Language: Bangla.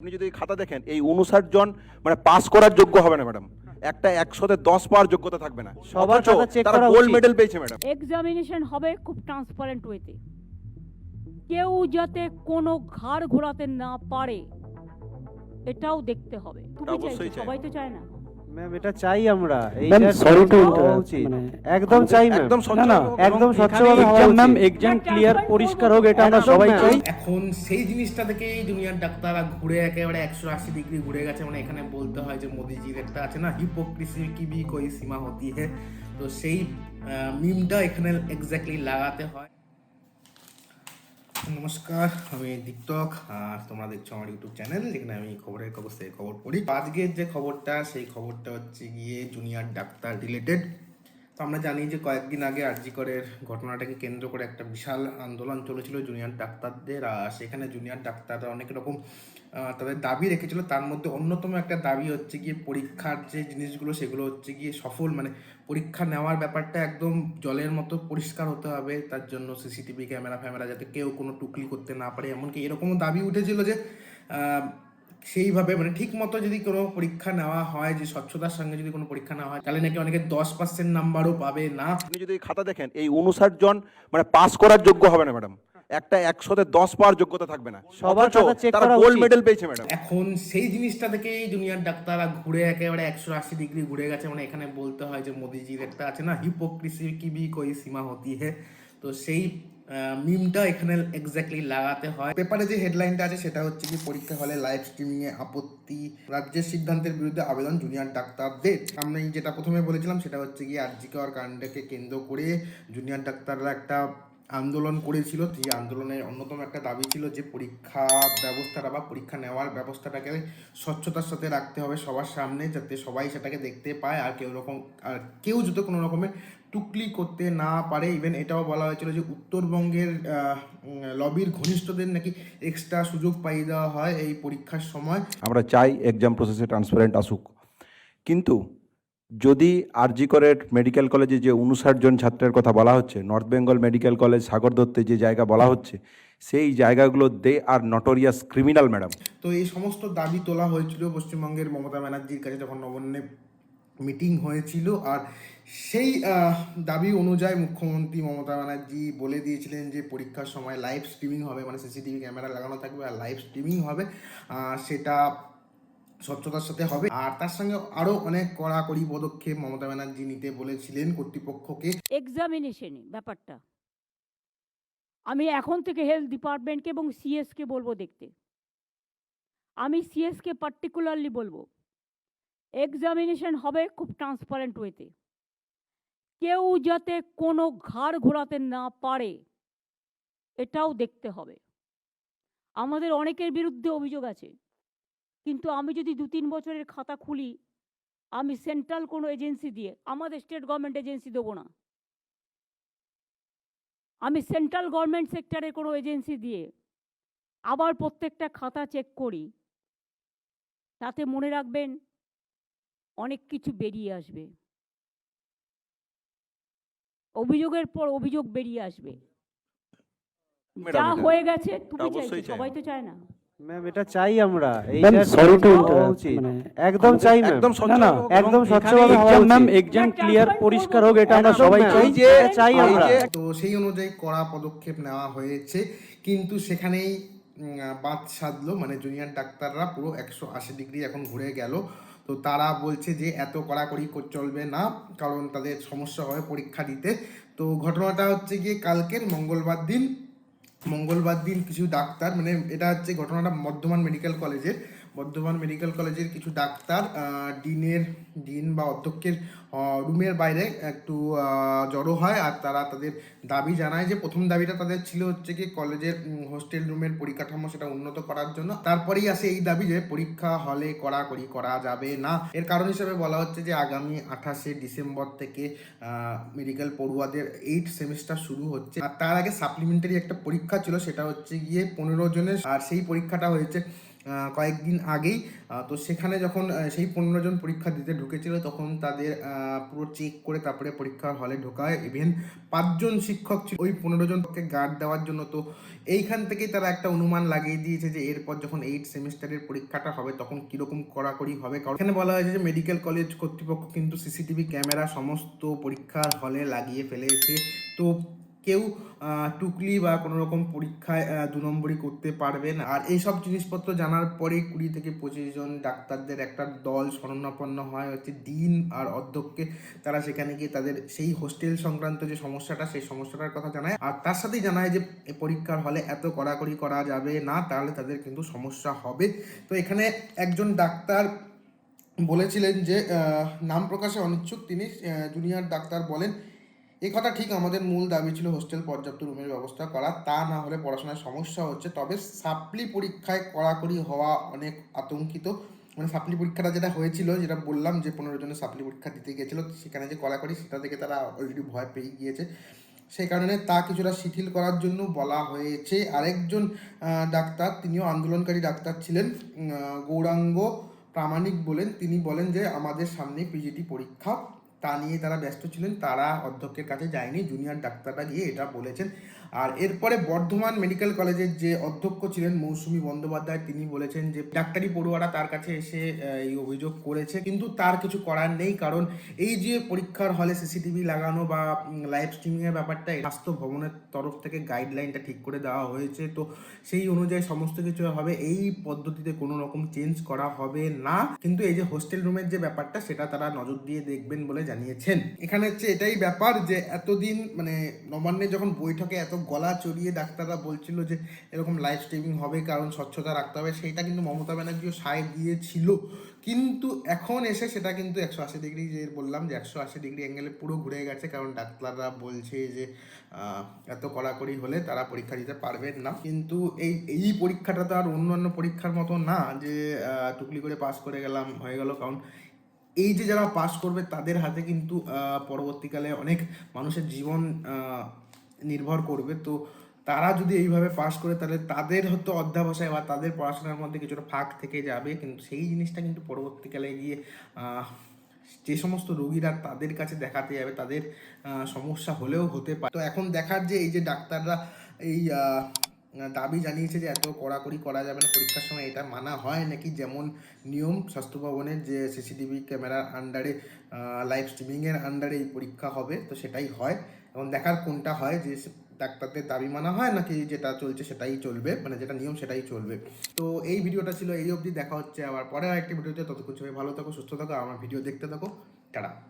আপনি যদি খাতা দেখেন এই উনষাট জন মানে পাস করার যোগ্য হবে না ম্যাডাম একটা একশোতে দশ পাওয়ার যোগ্যতা থাকবে না। সবার তারা গোল্ড মেডেল পেয়েছে ম্যাডাম এক্সামিনেশন হবে খুব ট্রান্সপারেন্ট ওয়েতে কেউ যাতে কোনো ঘাড় ঘোরাতে না পারে এটাও দেখতে হবে। তুমি অবশ্যই চাই। সবাই তো চায় না। ম্যাম এটা চাই আমরা। এই ম্যাম সরি টু একদম চাই একদম না স্বচ্ছ না একদম স্বচ্ছভাবে এক্সাম ম্যাম এক্সাম ক্লিয়ার পরিষ্কার হোক এটা আমরা সবাই চাই। এখন সেই জিনিসটা থেকেই দুনিয়ার ডাক্তাররা ঘুরে একেবারে একশো আশি ডিগ্রি ঘুরে গেছে। মানে এখানে বলতে হয় যে মোদিজির একটা আছে না হিপোক্রিসি কি ভি কোই সীমা হতি হে তো সেই মিমটা এখানে এক্স্যাক্টলি লাগাতে হয়। নমস্কার, আমি দীপ্তক, আর তোমরা দেখছ আমার ইউটিউব চ্যানেল, যেখানে আমি খবরের খবর থেকে খবর পড়ি। আজকের যে খবরটা, সেই খবরটা হচ্ছে গিয়ে জুনিয়র ডাক্তার রিলেটেড তো আমরা জানি যে কয়েকদিন আগে আরজিকরের ঘটনাটাকে কেন্দ্র করে একটা বিশাল আন্দোলন চলেছিল জুনিয়র ডাক্তারদের, আর সেখানে জুনিয়র ডাক্তাররা অনেক রকম তাদের দাবি রেখেছিল। তার মধ্যে অন্যতম একটা দাবি হচ্ছে গিয়ে পরীক্ষার যে জিনিসগুলো, সেগুলো হচ্ছে গিয়ে সফল মানে পরীক্ষা নেওয়ার ব্যাপারটা একদম জলের মতো পরিষ্কার হতে হবে। তার জন্য সিসিটিভি ক্যামেরা, ফ্যামেরা যাতে কেউ কোনো টুকলি করতে না পারে। এমনকি এরকমও দাবি উঠেছিল যে সেইভাবে মানে ঠিক মতো যদি কোনো পরীক্ষা নেওয়া হয় যে স্বচ্ছতার সঙ্গে যদি কোনো পরীক্ষা নেওয়া হয় তাহলে নাকি অনেকে দশ পার্সেন্ট নাম্বারও পাবে না? আপনি যদি খাতা দেখেন এই উনষাট জন মানে পাস করার যোগ্য হবে না ম্যাডাম। একটা একশোতে দশ পাওয়ার যোগ্যতা থাকবে না। সবার তারা গোল্ড মেডেল পেয়েছে ম্যাডাম। এখন সেই জিনিসটা থেকেই দুনিয়ার ডাক্তাররা ঘুরে একেবারে একশো আশি ডিগ্রি ঘুরে গেছে। মানে এখানে বলতে হয় যে মোদিজির একটা আছে না হিপোক্রিসি কি ভি কোই সীমা হতি হে। তো সেই মিমটা এখানে এক্স্যাক্টলি লাগাতে হয়। পেপারে যে হেডলাইনটা আছে, সেটা হচ্ছে কি, পরীক্ষা হলে লাইভ স্ট্রিমিং এ আপত্তি, রাজ্যের সিদ্ধান্তের বিরুদ্ধে আবেদন জুনিয়র ডাক্তারদের আমি যেটা প্রথমে বলেছিলাম, সেটা হচ্ছে কি, আরজিকর কাণ্ডকে কেন্দ্র করে জুনিয়র ডাক্তাররা একটা আন্দোলন করেছিল যে আন্দোলনের অন্যতম একটা দাবি ছিল যে পরীক্ষা ব্যবস্থাটা বা পরীক্ষা নেওয়ার ব্যবস্থাটাকে স্বচ্ছতার সাথে রাখতে হবে সবার সামনে, যাতে সবাই সেটাকে দেখতে পায় আর কেউ রকম, আর কেউ যদি কোনো রকমের টুকলি করতে না পারে। ইভেন এটাও বলা হয়েছিল যে উত্তরবঙ্গের লবির ঘনিষ্ঠদের নাকি এক্সট্রা সুযোগ পাইয়ে দেওয়া হয় এই পরীক্ষার সময়। আমরা চাই এক্সাম প্রসেসে ট্রান্সপারেন্ট আসুক। কিন্তু যদি আরজি করের মেডিকেল কলেজে যে উনষাট জন ছাত্রের কথা বলা হচ্ছে, North Bengal medical college, Sagar দত্তে যে জায়গা বলা হচ্ছে, সেই জায়গাগুলো they are notorious criminal, madam. তো এই সমস্ত দাবি তোলা হয়েছিল পশ্চিমবঙ্গের মমতা ব্যানার্জির কাছে যখন নবান্নে মিটিং হয়েছিল, আর সেই দাবি অনুযায়ী মুখ্যমন্ত্রী মমতা ব্যানার্জি বলে দিয়েছিলেন যে পরীক্ষার সময় লাইভ স্ট্রিমিং হবে মানে সিসিটিভি ক্যামেরা লাগানো থাকবে আর লাইভ স্ট্রিমিং হবে সেটা স্বচ্ছতার সাথে হবে। আর তার সঙ্গে আরও অনেক কড়াকড়ি পদক্ষেপ মমতা ব্যানার্জি নিতে বলেছিলেন কর্তৃপক্ষকে। এক্সামিনেশনে ব্যাপারটা। আমি এখন থেকে হেলথ ডিপার্টমেন্টকে এবং সিএসকে বলব দেখতে। আমি সিএসকে পার্টিকুলারলি বলব। এক্সামিনেশন হবে খুব ট্রান্সপারেন্ট ওয়েতে কেউ যাতে কোনো ঘাড় ঘোরাতে না পারে, এটাও দেখতে হবে। আমাদের অনেকের বিরুদ্ধে অভিযোগ আছে। কিন্তু আমি যদি দু তিন বছরের খাতা খুলি আমি সেন্ট্রাল কোনো এজেন্সি দিয়ে আমাদের স্টেট গভর্নমেন্ট এজেন্সি দেবো না। আমি সেন্ট্রাল গভর্নমেন্ট সেক্টরের কোনো এজেন্সি দিয়ে আবার প্রত্যেকটা খাতা চেক করি তাতে মনে রাখবেন অনেক কিছু বেরিয়ে আসবে। অভিযোগের পর অভিযোগ বেরিয়ে আসবে। যা হয়ে গেছে তুমি চাইছো চাই সবাই তো চায় না। ম্যাম এটা চাই আমরা। এই ম্যাম just সরি টু হওয়া একদম চাই ম্যাম একদম স্বচ্ছ না, একদম স্বচ্ছভাবে এক্সাম ম্যাম এক্সাম ক্লিয়ার পরিষ্কার হোক এটা আমরা সবাই চাই। যে চাই আমরা। তো সেই অনুযায়ী কড়া পদক্ষেপ নেওয়া হয়েছে। কিন্তু সেখানেই বাদ সাধলো মানে জুনিয়র ডাক্তাররা পুরো একশো আশি ডিগ্রি এখন ঘুরে গেল। তো তারা বলছে যে এত কড়াকড়ি কর- চলবে না কারণ তাদের সমস্যা হয় পরীক্ষা দিতে। তো ঘটনাটা হচ্ছে গিয়ে কালকের মঙ্গলবার দিন মঙ্গলবার দিন কিছু ডাক্তার মানে এটা হচ্ছে ঘটনাটা বর্ধমান মেডিকেল কলেজের। বর্ধমান মেডিকেল কলেজের কিছু ডাক্তার ডিনের ডিন বা অধ্যক্ষের রুমের বাইরে একটু জড়ো হয় আর তারা তাদের দাবি জানায় যে প্রথম দাবিটা তাদের ছিল হচ্ছে কি কলেজের হোস্টেল রুমের পরিকাঠামো সেটা উন্নত করার জন্য। তারপরেই আসে এই দাবি যে পরীক্ষা হলে কড়াকড়ি করা যাবে না। এর কারণ হিসেবে বলা হচ্ছে যে আগামী আঠাশে ডিসেম্বর থেকে মেডিকেল পড়ুয়াদের এইট সেমিস্টার শুরু হচ্ছে। আর তার আগে সাপ্লিমেন্টারি একটা পরীক্ষা ছিল, সেটা হচ্ছে গিয়ে পনেরো জনের, আর সেই পরীক্ষাটা হয়েছে কয়েকদিন আগেই তো সেখানে যখন সেই পনেরো জন পরীক্ষা দিতে ঢুকেছিল, তখন তাদের পুরো চেক করে তারপরে পরীক্ষার হলে ঢোকায়। ইভেন পাঁচজন শিক্ষক ছিল, ওই পনেরো জনকে গার্ড দেওয়ার জন্য। তো এইখান থেকেই তারা একটা অনুমান লাগিয়ে দিয়েছে যে, এরপর যখন এইট সেমিস্টারের পরীক্ষাটা হবে, তখন কীরকম কড়াকড়ি হবে? কারণ এখানে বলা হয়েছে যে মেডিকেল কলেজ কর্তৃপক্ষ কিন্তু সিসিটিভি ক্যামেরা সমস্ত পরীক্ষার হলে লাগিয়ে ফেলেছে। তো কেউ টুকলি বা কোনো রকম পরীক্ষায় দু নম্বরই করতে পারবেন। আর এইসব জিনিসপত্র জানার পরে কুড়ি থেকে পঁচিশ জন ডাক্তারদের একটা দল শরণাপন্ন হয়, হচ্ছে ডিন আর অধ্যক্ষকে। তারা সেখানে গিয়ে তাদের সেই হোস্টেল সংক্রান্ত যে সমস্যাটা, সেই সমস্যাটার কথা জানায়। আর তার সাথেই জানায় যে পরীক্ষার হলে এত কড়াকড়ি করা যাবে না, তাহলে তাদের কিন্তু সমস্যা হবে। তো এখানে একজন ডাক্তার বলেছিলেন যে নাম প্রকাশে অনিচ্ছুক। তিনি জুনিয়র ডাক্তার বলেন এই কথা ঠিক আমাদের মূল দাবি ছিল হোস্টেল পর্যাপ্ত রুমের ব্যবস্থা করা, তা না হলে পড়াশোনায় সমস্যা হচ্ছে। তবে সাপ্লি পরীক্ষায় কড়াকড়ি হওয়া অনেক আতঙ্কিত। মানে সাপ্লি পরীক্ষাটা যেটা হয়েছিল, যেটা বললাম যে পনেরো জনের সাপ্লি পরীক্ষা দিতে গিয়েছিল সেখানে যে কড়াকড়ি সেটা থেকে তারা অলরেডি ভয় পেয়ে গিয়েছে। সেই কারণে তা কিছুটা শিথিল করার জন্য বলা হয়েছে। আরেকজন ডাক্তার, তিনিও আন্দোলনকারী ডাক্তার ছিলেন গৌরাঙ্গ প্রামাণিক বলেন। তিনি বলেন যে, আমাদের সামনে পিজিটি পরীক্ষা তা নিয়ে তারা ব্যস্ত ছিলেন, তারা অধ্যক্ষের কাছে যায়নি। জুনিয়র ডাক্তাররা গিয়ে এটা বলেছেন। আর এরপরে বর্ধমান মেডিকেল কলেজের যে অধ্যক্ষ ছিলেন মৌসুমী বন্দ্যোপাধ্যায়, তিনি বলেছেন যে ডাক্তারি পড়ুয়ারা তার কাছে এসে এই অভিযোগ করেছে। কিন্তু তার কিছু করার নেই, কারণ এই যে পরীক্ষার হলে সিসিটিভি লাগানো বা লাইভ স্ট্রিমিংয়ের ব্যাপারটা স্বাস্থ্য ভবনের তরফ থেকে গাইডলাইনটা ঠিক করে দেওয়া হয়েছে। তো সেই অনুযায়ী সমস্ত কিছু হবে। এই পদ্ধতিতে কোনো রকম চেঞ্জ করা হবে না। কিন্তু এই যে হোস্টেল রুমের যে ব্যাপারটা, সেটা তারা নজর দিয়ে দেখবেন বলে জানিয়েছেন। এখানে হচ্ছে এটাই ব্যাপার যে এতদিন মানে নবান্নে যখন বৈঠকে এত গলা চড়িয়ে ডাক্তাররা বলছিল যে এরকম লাইভ স্ট্রিমিং হবে, কারণ স্বচ্ছতা রাখতে হবে, সেইটা কিন্তু মমতা ব্যানার্জিও সায় দিয়েছিল। কিন্তু এখন এসে সেটা কিন্তু একশো আশি ডিগ্রি যে বললাম যে একশো আশি ডিগ্রি অ্যাঙ্গেলে পুরো ঘুরে গেছে, কারণ ডাক্তাররা বলছে যে এত কড়াকড়ি হলে তারা পরীক্ষা দিতে পারবেন না। কিন্তু এই এই পরীক্ষাটা তো আর অন্যান্য পরীক্ষার মতো না যে টুকলি করে পাস করে গেলাম, হয়ে গেল, কারণ এই যে যারা পাস করবে, তাদের হাতে কিন্তু পরবর্তীকালে অনেক মানুষের জীবন নির্ভর করবে। তো তারা যদি এইভাবে পাস করে, তাহলে তাদের হয়তো অধ্যাবসায় বা তাদের পড়াশোনার মধ্যে কিছুটা ফাঁক থেকে যাবে। কিন্তু সেই জিনিসটা কিন্তু পরবর্তীকালে গিয়ে যে সমস্ত রোগীরা তাদের কাছে দেখাতে যাবে, তাদের সমস্যা হলেও হতে পারে। তো এখন দেখার যে এই যে ডাক্তাররা, এই দাবি জানিয়েছে যে এত কড়াকড়ি করা যাবে না, পরীক্ষার সময় এটা মানা হয় নাকি? যেমন নিয়ম স্বাস্থ্য ভবনের যে সিসিটিভি ক্যামেরার আন্ডারে লাইভ স্ট্রিমিংয়ের আন্ডারে এই পরীক্ষা হবে, তো সেটাই হয়। এবং দেখার কোনটা হয়, যে ডাক্তারদের দাবি মানা হয় নাকি যেটা চলছে সেটাই চলবে মানে যেটা নিয়ম সেটাই চলবে। তো এই ভিডিওটা ছিল এই অবধি, দেখা হচ্ছে আবার পরে আরেকটি ভিডিওতে। ততক্ষণ সবাই ভালো থাকো, সুস্থ থাকো, আমার ভিডিও দেখতে থাকো। টাটা।